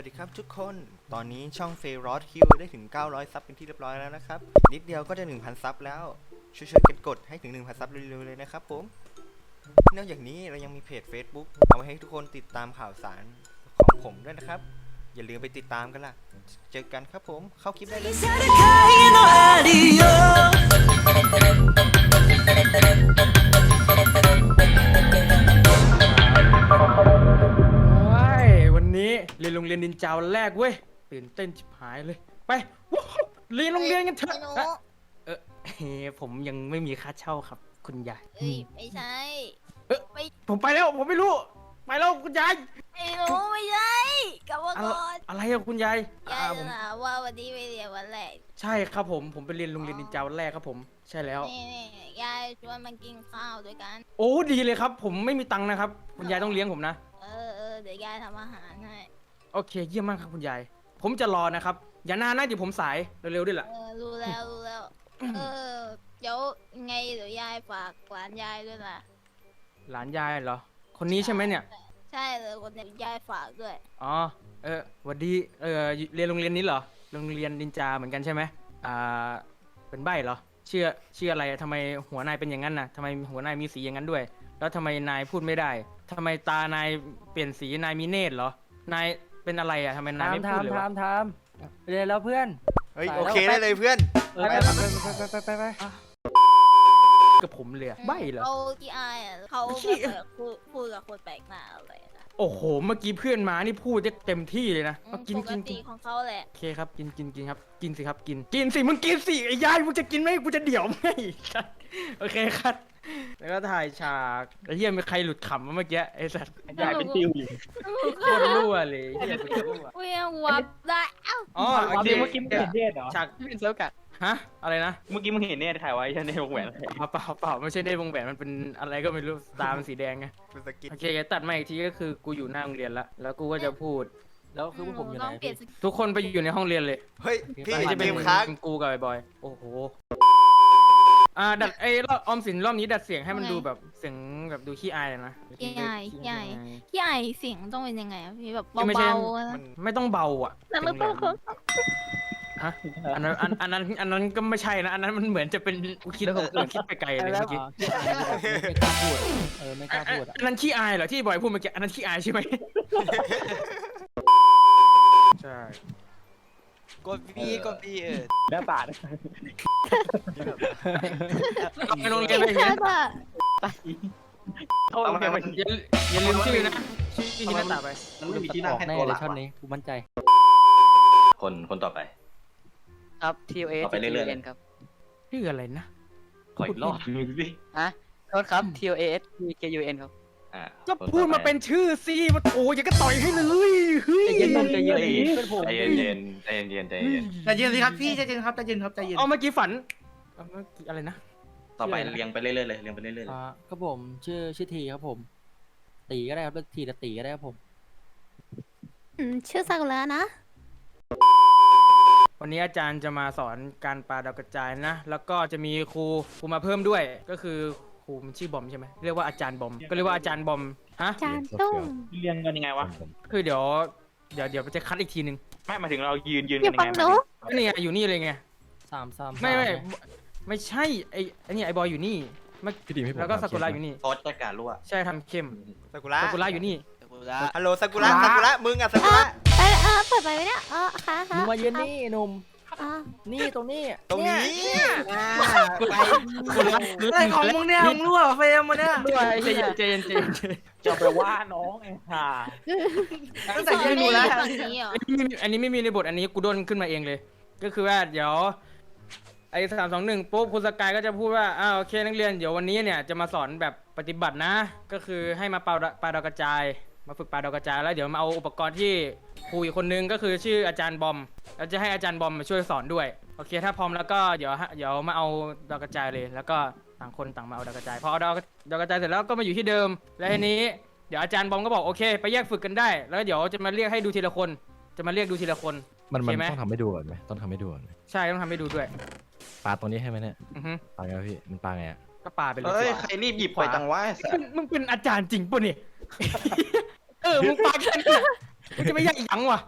วัสดีครับทุกคน ตอนนี้ช่องเฟรอสคิวได้ถึง 900 ซับเป็นที่เรียบร้อยแล้วนะครับ นิดเดียวก็จะ 1,000 ซับแล้ว ช่วยๆกันกดให้ถึง 1,000 ซับเร็วๆเลยนะครับผม นอกจากนี้เรายังมีเพจ Facebook เอาไว้ให้ทุกคนติดตามข่าวสารของผมด้วยนะครับ อย่าลืมไปติดตามกันล่ะ เจอกันครับผม เข้าคลิปได้เลย นโรงเรียนนินจาวันแรกเว้ยตื่นเต้นชิบหายเลย ไปว้าวเรียนโรงเรียนกันเถอะไอ้หนูเอ๊ะเออเฮ้ผมยังไม่มีค่าเช่าครับ คุณยาย เอ้ยไม่ใช่ผมไปแล้วผมไม่รู้ ไปแล้วคุณยาย ไอ้หนูไม่ใช่กลับมาก่อนอะไรอะคุณยายยาอ่ามว่าวันนี้ไปเรียนวันแรกใช่ครับผมผมไปเรียนโรงเรียนนินจาวันแรกครับผมใช่แล้ว นี่นี่ยายชวนมากินข้าวด้วยกัน โอ้ดีเลยครับ ผมไม่มีตังค์นะครับ คุณยายต้องเลี้ยงผมนะ เออเออเดี๋ยวยายทำอาหารให้ โอเค เยี่ยมมากครับคุณยาย ผมจะรอนะครับ อย่านานนะเดี๋ยวผมสายเร็วๆด้วยล่ะ เออรู้แล้วรู้แล้ว เออเดี๋ยวไงเดี๋ยวยายฝากหลานยายด้วยนะหลานยายเหรอ คนนี้ใช่ไหมเนี่ย ใช่เลยคนเนี้ยยายฝากด้วย อ๋อ เออหวัดดี เออเรียนโรงเรียนนี้เหรอ โรงเรียนนินจาเหมือนกันใช่ไหมอ่า เป็นใบเหรอชื่อชื่ออะไรอะทำไมหัวนายเป็นอย่างนั้นน่ะทำไมหัวนายมีสีอย่างนั้นด้วย แล้วทำไมนายพูดไม่ได้ทำไมตานายเปลี่ยนสีนายมีเนตรเหรอ นาย เป็นอะไรอะทำไมนายถามไม่ถาพูดมเลยวะถามถามเรียนแล้วเพื่อน เฮ้ยไปโอแล้วเคได้เลยเพื่อนเออไปไปไปไปไปไปไปกับผมเลยอะใบเหรอ เขาที่อายอะเขาขี้แบบพูดพูดกับคนแปลกหน้าอะไรนะ โอ้โห เมื่อกี้เพื่อนมานี่พูดได้เต็มที่เลยนะอืมเอากินปกิกนติกินของเขาแหละ โอเคครับกินกินกินครับกินสิครับกิน กินสิมึงกินสิไอ้ยายมึงจะกินไหมกูจะเดี่ยวไหมโอเคครับ แล้วก็ถ่ายฉากไอ้เหี้ยมีใครหลุดขำวะเมื่อกี้ไอ้สัตว์ยายเป็นติวโคตรรั่วเลยเหี้ยกูจะรั่วเวียงวับได้ เอ้าอ๋อโอเคเมื่อกี้มึงเห็นเดทเหรอ ฉากเป็นเซิร์ฟกัด ฮะ อะไรนะเมื่อกี้มึงเห็นเนทถ่ายไว้ใช่ไหมในวงแหวนเปล่าเปล่าเปล่าไม่ใช่ได้วงแหวนมันเป็นอะไรก็ไม่รู้ตามันสีแดงไงเป็นสกิทโอเคตัดมาอีกทีก็คือกูอยู่หน้าโรงเรียนละแล้วกูก็จะพูด แล้วคือพวกผมอยู่ไหต้นองเปลี่ยนสทุกคนไปอยู่ในห้องเรียนเลยเฮ้ย พี่อันนี้จะเกเป็นมค้างกูกับไอ้บอย โอ้โหอ่าดัดไอ้รอบออมสินรอบนี้ดัดเสียงให้มันดูแบบเสียงแบบดูขี้อายเลยนะขี้อายขี้อาย พี่ไอเสียงต้องเป็นยังไงอะพี่แบบไม่ใช่เบาๆนะมันไม่ต้องเบาอะแต่ไม่ต้องเขา ฮะอันนั้นอันอันนั้นอันนั้นก็ไม่ใช่นะ อันนั้นมันเหมือนจะเป็นกูคิดกูคิดไปไกลเลยแล้วเมื่อกี้ไม่กล้าพูดเออไม่กล้าพูดอะอันนั้นขี้อายเหรอที่บอยพูดเมื่อกี้อันนั้นขี้อายใช่ไหมใช่กดบีกดบีเออแม่บาดเอาไปโรงเรียนอะไรอย่างเงี้ยใช่ป่ะเขาโอเคมันอย่าอย่าลืมชื่อนะชื่อที่ฮินาตะไปมันไม่มีที่นั่งให้แน่ตัวหเลลัยงช่อนวะนี้กูมั่นใจ คนคนต่อไป ครับ TOA ต่อไปเรื่อยๆ TUN ครับชื่ออะไรนะ ขออีกรอบนึงสิฮะโทษครับ TOAS TKUN ครับ อ่าก็คนต่อไพูดมาเป็นชื่อสิมันโอ้ยอย่าก็ต่อยให้เลยเฮ้ยใจเย็นมึงใจเย็น เป็นผม ใจเย็นเย็นๆใจเย็นเย็นๆใจเย็นใจเย็นสิครับพี่ใจเย็นครับใจเย็นครับใจเย็นเอาเมื่อกี้ฝันเอาเมื่อกี้อะไรนะต่อไปเรียงไปเรื่อยๆเลยเรียงไปเรื่อยๆเลยอ่าก็ผมชื่อชื่อทีครับผม ตีก็ได้ครับเลือกทีละตีก็ได้ครับผม อืมชื่อซากุระนะ วันนี้อาจารย์จะมาสอนการปาดาวกระจายนะ แล้วก็จะมีครูครูมาเพิ่มด้วย ก็คือครูมันชื่อบอมใช่ไหมเรียกว่าอาจารย์บอม ก็เรียกว่าอาจารย์บอม ฮะ จานตุ้งเรียงกันยังไงวะ คือเดี๋ยว เดี๋ยวเดี๋ยวจะคัดอีกทีนึงไม่มาถึงเรายืนยืนอกัยู่นยังฝั่ไงงหนูก็นี่ไงอยู่นี่เลยไง สามสามไม่ไม่ไม่ใช่ไอ้ไอ้นี่ไอ้บอยอยู่นี่ไม่แล้วก็ซากุระอยู่นี่โซดจัดการรั่วใช่ทำเข้มซากุระซากุระอยู่นี่ ฮัลโหลซากุระซากุระมึงอะซากุระเออเออเปิดไปไหมเนี่ยเออค่ะค่ะมึงมายืนนี่หนุ่มอ่านี่ตรงนี้ตรงนี้อะไรของมึงเนี่ยมึงรั่วเฟรมมาเนี่ยด้วยใจเย็นใจเย็นใจเย็นใจเย็นจะไปว่าน้องไอ้ห่าตั้งแต่ยืนดูแล้วฝั่งนี้เหรออันนี้ไม่มีอันนี้ไม่มีในบทอันนี้กูโดนขึ้นมาเองเลย ก็คือว่าเดี๋ยว ไอ้สามสองหนึ่งปุ๊บคุณสกายก็จะพูดว่าอ้าวโอเคนักเรียนเดี๋ยววันนี้เนี่ยจะมาสอนแบบปฏิบัตินะ ก็คือให้มาปาดปาดาวกระจาย มาฝึกปาดาวกระจายแล้วเดี๋ยวมาเอาอุปกรณ์ที่ครูอีกคนนึงก็คือชื่ออาจารย์บอมแล้วจะให้อาจารย์บอมมาช่วยสอนด้วยโอเค ถ้าพร้อมแล้วก็เดี๋ยวฮะเดี๋ยวมาเอาดาวกระจายเลย แล้วก็ต่างคนต่างมาเอาดาวกระจายพอเอาดาวดาวกระจายเสร็จแล้วก็มาอยู่ที่เดิม แล้วทีนี้เดี๋ยวอาจารย์บอมก็บอกโอเค ไปแยกฝึกกันได้ แล้วเดี๋ยวจะมาเรียกให้ดูทีละคน จะมาเรียกดูทีละคน มันมันโอเคไหม ต้องทำให้ดูก่อนไหมต้องทำให้ดูก่อนไหมใช่ต้องทำให้ดูด้วยปลาตรงนี้ให้ไหมเนี่ยอือฮึปลาไงวะพี่มันปลาไงอะก็ปาไปเลยเฮ้ย ใครรีบหยิบไปจังวะไอ้สัสมึงมึงเป็นอาจารย์จริงปะเนี่ย เออมึงปาแค่นี้มึงจะไม่ยากอีกหยังวะ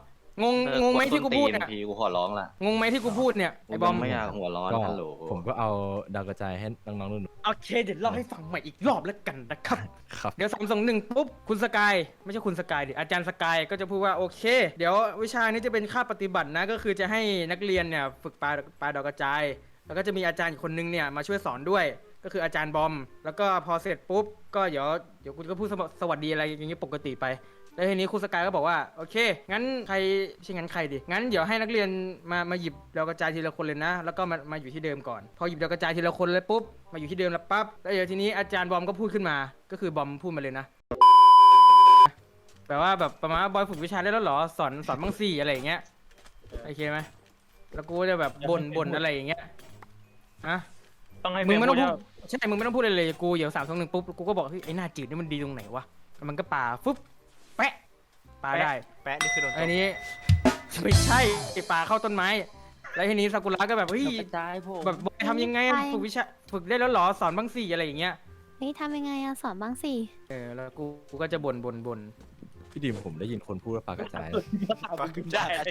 งงเลิงงไหมที่กูพูดกวนเนี่ยตีนทีกูขอร้องละงงไหมที่กูพูดเนี่ยไอ้บอมกูไม่อยากหัวร้อนก็ฮัลโหลผมก็เอาดาวกระจายให้น้องๆนุ่นโอเคเดี๋ยวเล่าให้ฟังใหม่อีกรอบแล้วกันนะครับ ครับ เดี๋ยวสามสองหนึ่งปุ๊บคุณสกายไม่ใช่คุณสกายดิอาจารย์สกายก็จะพูดว่าโอเค เดี๋ยววิชานี้จะเป็นค่าปฏิบัตินะก็คือจะให้นักเรียนเนี่ยฝึกปลาปลาดอกกระจาย แล้วก็จะมีอาจารย์อีกคนนึงเนี่ยมาช่วยสอนด้วย ก็คืออาจารย์บอม แล้วก็พอเสร็จปุ๊บก็เดี๋ยวเดี๋ยวคุณก็พูดสวัสดีอะไรอย่างเงี้ยปกติไป แล้วทีนี้ครูสกายก็บอกว่าโอเค งั้นใครใช่งั้นใครดิงั้นเดี๋ยวให้นักเรียนมามาหยิบดาวกระจายทีละคนเลยนะ แล้วก็มามาอยู่ที่เดิมก่อน พอหยิบดาวกระจายทีละคนเลยปุ๊บมาอยู่ที่เดิมแล้วปั๊บแล้วเดี๋ยวทีนี้อาจารย์บอมก็พูดขึ้นมา ก็คือบอมพูดมาเลยนะแบบว่าแบบประมาณว่าบอยฝึกวิชาได้แล้วเหรอสอนสอนบ้างสี่อะไรอย่างเงี้ยโอเคไหมแล้วกูจะแบบบ่นบ่นอะไรอย่างเงี้ยอะ ต้องให้มึงไม่ต้องเฟรพูมดใช่ มึงไม่ต้องพูดอะไรเลย กูเดี๋ยวสามสองหนึ่งปุ๊บ กูก็บอกเฮ้ยไอ้หน้าจืดนี่มันดีตรงไหนวะแล้วมันก็ป่าฟึ๊บ แปะปาได้ แปะนี่คือโดนตอับนนี้ ไม่ใช่ไอ้ปลาเข้าต้นไม้ แล้วทีนี้ซากุระก็แบบเฮ้ยกระจายผมแบบบอยทำยังไงอะฝึกวิชา ฝึกได้แล้วเหรอ สอนบ้างสิอะไรอย่างเงี้ยนี่ทำยังไงอะสอนบ้างสิ เออ แล้วกู กูก็จะบ่นบ่นบ่น พี่ดิมผมได้ยินคนพูดว่าปลากระจายได้อะไร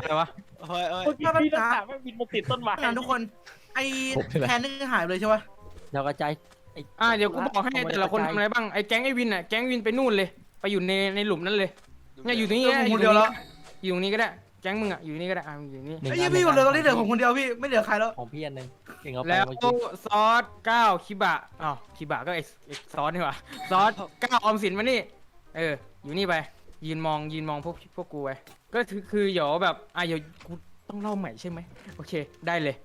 อะไรวะโอ้ยโอ้ยเมื่อกี้พี่ต้องถามว่าบินมาติดต้นไม้งานทุกคนไอ้ผมนี่แหละ แทนนี่หายไปเลยใช่ปะดาวกระจายไอ่าเดี๋ยวกูบอกให้แต่ละคนทำอะไรบ้างไอ้แก๊งไอ้วินอะแก๊งวินไปนู่นเลย ไปอยู่ในในหลุมนั้นเลยเนี่ยอยู่ตรงนี้เออก็ผมได้คนเดียวแล้วอยู่ตรงนี้ก็ได้ แก๊งมึงอะอยู่นี่ก็ได้อะอยู่นี่หนึ่งไอ้อัยี่นพี่หหมนึ่ดงเลยตอนนี้เหลือผมคนเดียวพี่ไม่เหลือใครแล้วของพี่อันหนึ่งเก่งเอาไปแล้วเมื่อกี้ซอสเก้าคิบะอ้าวคิบะก็ไอ้ไอ้ซอสนี่หว่าซอสเก้าออมสินมานี่ เออ อยู่นี่ไป ยืนมองยืนมองพวกพวกกูไปก็คือคือเดี๋ยวแบบอะเดี๋ยวกูต้องเล่าใหม่ใช่ไหมโอเค ได้เลย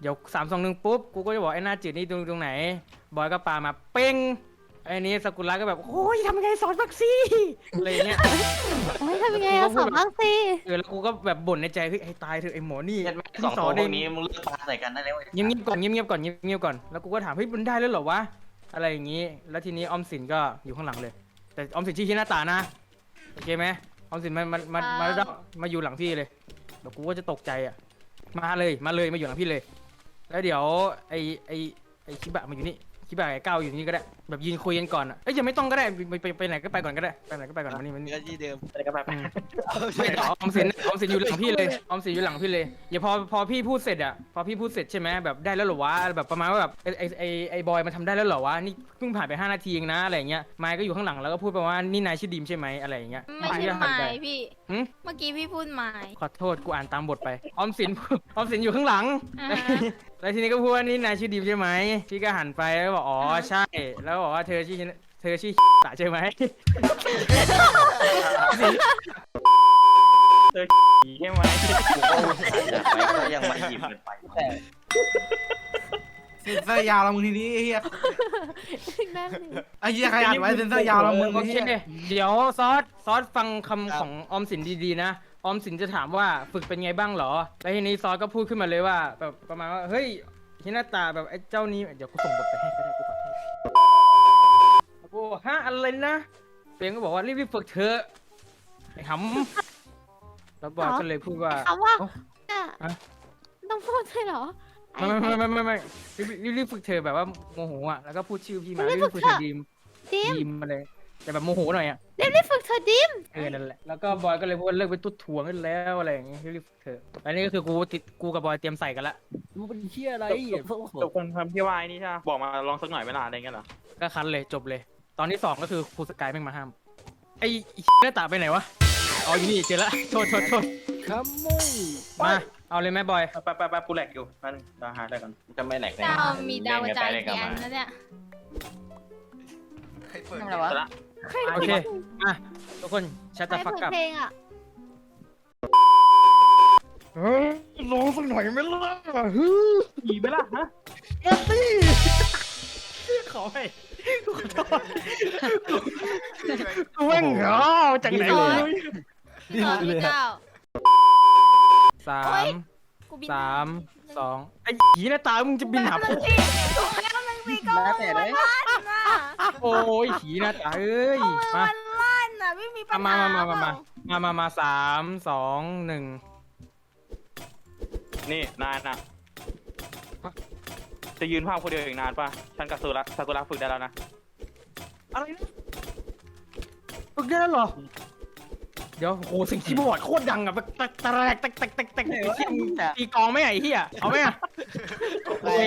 เดี๋ยวสามสองหนึ่งปุ๊บ กูก็จะบอกไอ้หน้าจืดนี่ตรงตรงไหน บอยก็ปามาเป้ง ไอ้นี้สกุลาก็แบบโอ้ยทำยังไงสอนบักซี่อะไรอย่างเงี้ย โอ้ยทำยังไงอะสอนบ้างสิเออแล้วกูก็แบบบ่นในใจเฮ้ยให้ตายเถอะไอ้หมอนี่เห็นไหมสองสตัอวนพเอวงกนี้มึงเลิกปาใส่กันได้แล้วเว้ยเงียบๆก่อนเงียบๆก่อนเงียบๆก่อนแล้วกูก็ถามเฮ้ยมันได้แล้วเหรอวะอะไรอย่างงี้ แล้วทีนี้ออมสินก็อยู่ข้างหลังเลย แต่ออมสินชี้ที่หน้าตานะโอเคไหมออมสินมามามามามามาอยู่หลังพี่เลยเดี๋ยวกูก็จะตกใจอะมาเลยมาเลยมาอยู่หลังพี่เลย แล้วเดี๋ยวไอไอไอคิบะมาอยู่นี่ คิบะไอ้ก้าวอยู่นี่ก็ได้แบบยืนคุยกันก่อนอะเอ้ยยังไม่ต้องก็ได้ไปไปไปไหนก็ไปก่อนก็ได้ไปไหนก็ไปก่อนมานี่มานี่เนื้อที่เดิมอะไรกันไปไปไม่ต่อออมสินออมสินอยู่หลังพี่เลยออมสินอยู่หลังพี่เลยอย่าพอพอพี่พูดเสร็จอะพอพี่พูดเสร็จใช่ไหมแบบได้แล้วเหรอวะแบบประมาณว่าแบบไอไอไอไอบอยมันทำได้แล้วเหรอวะนี่เพิ่งผ่านไป5นาทีเองนะอะไรอย่างเงี้ยไมค์ก็อยู่ข้างหลังแล้วก็พูดไปว่านี่นายชื่อดีมใช่ไหมอะไรอย่างเงี้ยไม่ใช่พี่ก็หหันมาไปยพี่ หึ เมื่อกี้พี่พูดหมายขอโทษกูอ่านตามบทไป ออมสิน ออมสินอยู่ข้างหลัง อ่าฮะ แล้วทีนี้ก็พูดว่านี่นายชื่อดีมใช่ไหม พี่ก็หันไปแล้วก็บอกอ๋อใช่ แล้วบอกว่าเธอชื่อเธอชื่อ ใช่ไหมผีใช่ไหมกูก็อุตส่าห์อยากไปก็ยังมาหยิบกันไป เซ็นเซอร์ยาวแล้วมึงทีนี้ไอ้เหี้ยนั่นสิไอ้เหี้ยใครอ่านไว้เซ็นเซอร์ยาวแล้วมึงโอไอ้เคเหี้ยเดี๋ยวซอสซอสฟังคำของออมสินดีๆนะ ออมสินจะถามว่าฝึกเป็นไงบ้างเหรอ แล้วทีนี้ซอสก็พูดขึ้นมาเลยว่าแบบประมาณว่าเฮ้ยฮินาตาแบบไอ้เจ้านี้เดี๋ยวกูส่งบทไปให้ก็ได้กูขอโทษกูบอกฮะอะไรนะเปียงก็บอกว่ารีบๆฝึกเถอะไอ้หำแล้วบอยก็เลยพูดว่าถามว่าเอ้า อะฮะ ต้องพูดใช่เหรอ ไอ้ไม่ไม่ไม่ไม่ไม่รีบรีบรีบฝึกเธอแบบว่าโมโหอะแล้วก็พูดชื่อพี่มารีรีบบฝึฝึกกเถเธอะอดีมดิมดีมมาเลยแต่แบบโมโหหน่อยอะรีบรีบฝึกเธอะดิมเออนั่นแหละแล้วก็บอยก็เลยพูดว่าเลิกไปตุ๊ดถ่วงกันแล้วอะไรอย่างงี้รีบฝึกเธออันนี้ก็คือกูติดกูกับบอยเตรียมใส่กันละมึงเป็นเชี่ยอะไรพวกจบคนทำที่วายนี่ใช่ไหมบอกมาลองสักหน่อยเวลาอะไรเงี้ยเหรอก็คันเลยจบเลย ตอนที่สองก็คือครูสกายแม่งมาห้ามไอ้ไอ้หน้าตาไปไหนวะอ๋ออยู่นี่เจอละโทษโทษโทษคัมมุ่งมา เอาเลยแม่บอย ไปไปไปกูแหลกอยู่นั่นดาหาได้กันจะไม่แหลกแน่ดาวมีดาวกระจายเล่นกันกี่อันไปแล้วเนี่ยใครเปิดทำอะไรวะละโอเค มา ทุกคนชัตใครตาฟักเปิดกับเพลงอะร้องสักหน่อยไหมล่ะผีไหมล่ะฮะขอให้ขอโทษกูแม่งเหงาจากไหนพี่เลซอยสอนพี่เก้า สาโอ๊ย มกูบินสามสองไอ้ผีหน้าตามึงจะบินหาแป๊พบวนึกงพี่ตัวแล้วมันมีก็แล้วแต่เลยลั่นน่ะโอ้ยผีหน้าตาเอ้ยมา มันลั่นน่ะไม่มีปัญมาหามามามาเปมาล่มามามาสามสองหนึ่งนี่นานนะจะยืนภาพคนเดียวอีกนานป่ะฉันกับสุระซากุระฝึกได้แล้วนะอะไรนะฝึกได้แล้วเหรอ ดี๋ยวโอ้โหเสียงคีย์บอร์ดโคตรดังอะแบบแตกแตกแตกแตกแตกแตกไอ้เหี้ยมึงตีกลองไหมไอ้เหี้ยเอาไหมอะโอ้ย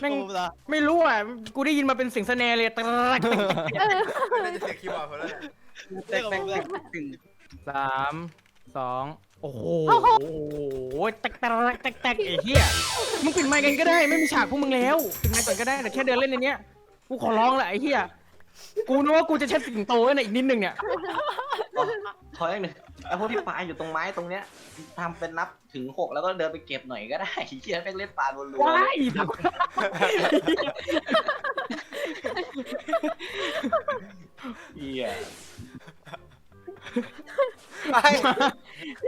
แม่งตูมละไม่รู้อะกูได้ยินมาเป็นเสียงสแนร์เลยแตกแตกแตกแตกน่าจะเสียคีย์บอร์ดเขาแล้วแหละเรียกผมเลยสามสองโอ้โหแตกแตกแตกแตกไอ้เหี้ยมึงปิดไมค์กันก็ได้ไม่มีฉากพวกมึงแล้วปิดไมค์ก่อนก็ได้แต่แค่เดินเล่นในเนี้ยกูขอร้องแหละไอ้เหี้ย กูนึกว่ากูจะเช็ดสิงโตไว้ในอีกนิดนึงเนี่ยขออย่างหนึ่งไอ้พวกที่ปลาอยู่ตรงไม้ตรงเนี้ยทำเป็นนับถึงหกแล้วก็เดินไปเก็บหน่อยก็ได้เฮียแม่งเล่นปลารัวๆว้าเลยยเหี้ยไป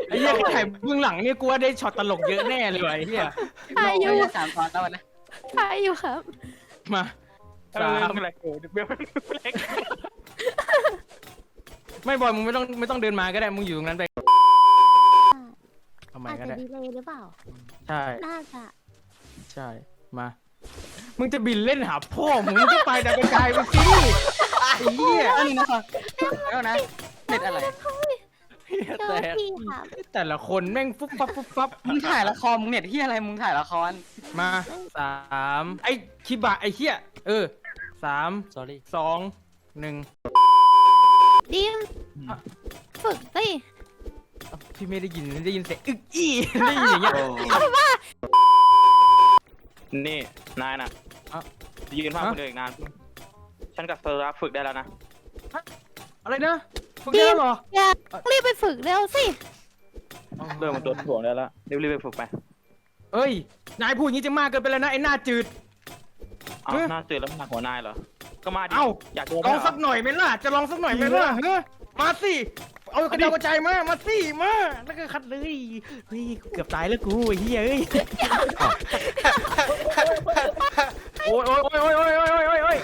ไอ้เหี้ยแค่ถ่ายเบื้องหลังเนี่ยกูว่าได้ช็อตตลกเยอะแน่เลยว่ะไอ้เหี้ยถ่ายอยู่สามตอนแล้วนะถ่ายอยู่ครับ มา สาสามมแหลกโอ้เบี้ยวแหลกไม่บอยมึงไม่ต้องไม่ต้องเดินมาก็ได้มึงอยู่ตรงนั้นไปเอาใหม่อาจก็จะได้ดีเลยหรือเปล่า ใช่น่าจะใช่มา มึงจะบินเล่นหาพ่อมึงก็ไปแต่กระจายไปสิไอ้เหี้ยอันนี้นะครับแล้วนะเน็ตอะไรเจ้าที่ครับแต่ละคนแม่งฟุบฟับฟุบฟับมึงถ่ายละครมึงเน็ตที่อะไรมึงถ่ายละครมาสามไอ้คิบะไอ้เหี้ยเออ สาม sorry สอง หนึ่งดิมฝึกสิเอ้าพี่ไม่ได้ยินได้ยินเสียงอึกอี้ได้ยินอย่างเงี้ย นี่ นายน่ะอะยืนภาพฮะคนเดียวอีกนาน ฉันกับเซอร์รับฝึกได้แล้วนะ อะไรนะฝึกได้แล้วเหรออย่ารีบไปฝึกเร็วสิเริ่มมันตัวถ่วงได้แล้วรีบๆไปฝึกไป เอ้ย นายพูดอย่างนี้จะมากเกินไปแล้วนะไอ้หน้าจืด เอาเอ๊ะหน้าตื่นแล้วหนักหัวนายเหรอ ก็มาดิ เอ้า อยากโดนลองเหรสักหน่อยไหมล่ะ จะลองสักหน่อยไหมล่ะ เฮ้ย มาสิ เอากระเดากระจายมา มาสิ มา แล้วก็คัดเลย เฮ้ย เกือบตายแล้วกูไอ้เฮียเอ้ย โอ้ยโอ้ยโอ้ยโอ้ยโอ้ยโอ้ยโอ้ยโอ้ย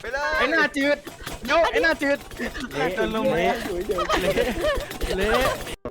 ไปเลยไอ้หน้าจืดเดี๋ยวไอ้หน้าจืด เละเละเละ